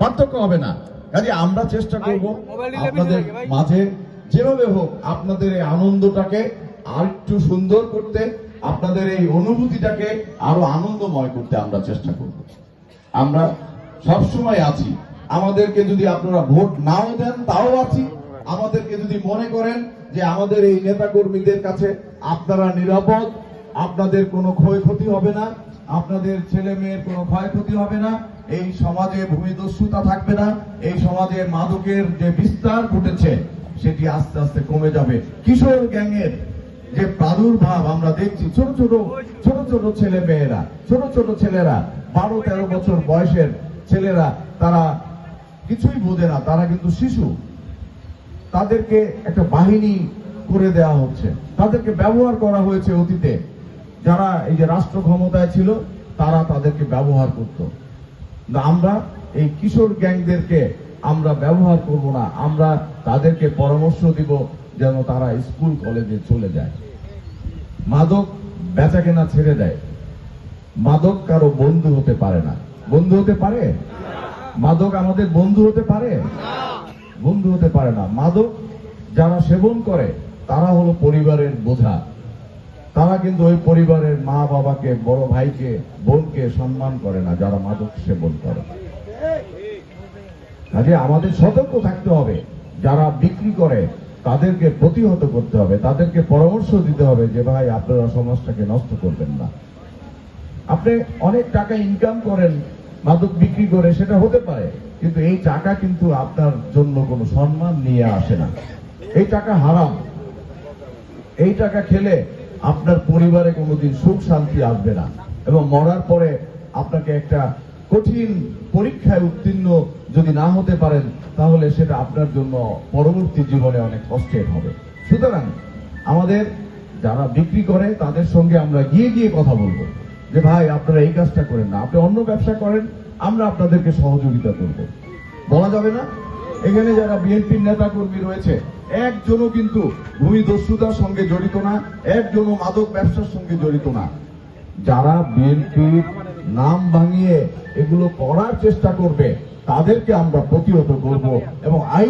পার্থক্য হবে না। কাজে আমরা চেষ্টা করব আপনাদের মাঝে যেভাবে হোক আপনাদের এই আনন্দটাকে আর একটু সুন্দর করতে আপনাদের এই অনুভূতিটাকে আরও আনন্দময় করতে আমরা চেষ্টা করব। আমরা সবসময় আছি। আমাদেরকে যদি আপনারা ভোট নাও দেন তাও আছি। আমাদেরকে যদি মনে করেন যে আমাদের এই নেতা কর্মীদের কাছে আপনারা নিরাপদ আপনাদের কোনো ক্ষয়ক্ষতি হবে না। আপনাদের ছেলে মেয়ের কোনো ক্ষয়ক্ষতি হবে না, এই সমাজে ভূমিদস্যুতা থাকবে না, এই সমাজে মাদকের যে বিস্তার ঘটেছে, সেটি আস্তে আস্তে কমে যাবে। কিশোর গ্যাংয়ের যে প্রাদুর্ভাব আমরা দেখছি, ছোট ছোট ছোট ছোট ছেলে মেয়েরা, ছোট ছোট ছেলেরা, বারো তেরো বছর বয়সের ছেলেরা, তারা কিছুই বোঝে না, তারা কিন্তু শিশু। তাদেরকে একটা বাহিনী করে দেওয়া হচ্ছে। তাদেরকে ব্যবহার করা হয়েছে অতীতে। যারা এই যে রাষ্ট্র ক্ষমতায় ছিল, তারা তাদেরকে ব্যবহার করত। আমরা এই কিশোর গ্যাংদেরকে আমরা ব্যবহার করব না। আমরা তাদেরকে পরামর্শ দিব যেন তারা স্কুল, কলেজে চলে যায়। মাদক বেচা কেনা ছেড়ে দেয়। মাদক কারও বন্ধু হতে পারে না। বন্ধু হতে পারে? মাদক আমাদের বন্ধু হতে পারে? বন্ধু হতে পারে না। মাদক যারা সেবন করে, তারা হলো পরিবারের বোঝা। তারা কিন্তু ওই পরিবারের মা বাবাকে, বড় ভাইকে, বোনকে সম্মান করে না, যারা মাদক সেবন করে। কাজে আমাদের সতর্ক থাকতে হবে। যারা বিক্রি করে, তাদেরকে প্রতিহত করতে হবে। তাদেরকে পরামর্শ দিতে হবে যে, ভাই, আপনারা সমাজটাকে নষ্ট করবেন না। আপনি অনেক টাকা ইনকাম করেন, মাদক বিক্রি করে, সেটা হতে পারে। কিন্তু এই টাকা কিন্তু আপনার জন্য কোনো সম্মান নিয়ে আসে না। এই টাকা হারাম। এই টাকা খেলে আপনার পরিবারে কোনোদিন সুখ শান্তি আসবে না। এবং মরার পরে আপনাকে একটা কঠিন পরীক্ষায় উত্তীর্ণ যদি না হতে পারেন, তাহলে সেটা আপনার জন্য পরবর্তী জীবনে অনেক কষ্টের হবে। সুতরাং আমাদের যারা বিক্রি করে, তাদের সঙ্গে আমরা গিয়ে গিয়ে কথা বলব যে, ভাই, আপনারা এই কাজটা করেন না। আপনি অন্য ব্যবসা করেন, আমরা আপনাদেরকে সহযোগিতা করব। বলা যাবে না? এখানে যারা বিএনপির নেতা কর্মী রয়েছে, একজনও কিন্তু ভূমিদস্যুতার সঙ্গে জড়িত না, একজনও মাদক ব্যবসার সঙ্গে জড়িত না। যারা বিএনপির নাম ভাঙিয়ে এগুলো করার চেষ্টা করবে, তাদেরকে আমরা প্রতিহত করব এবং আইন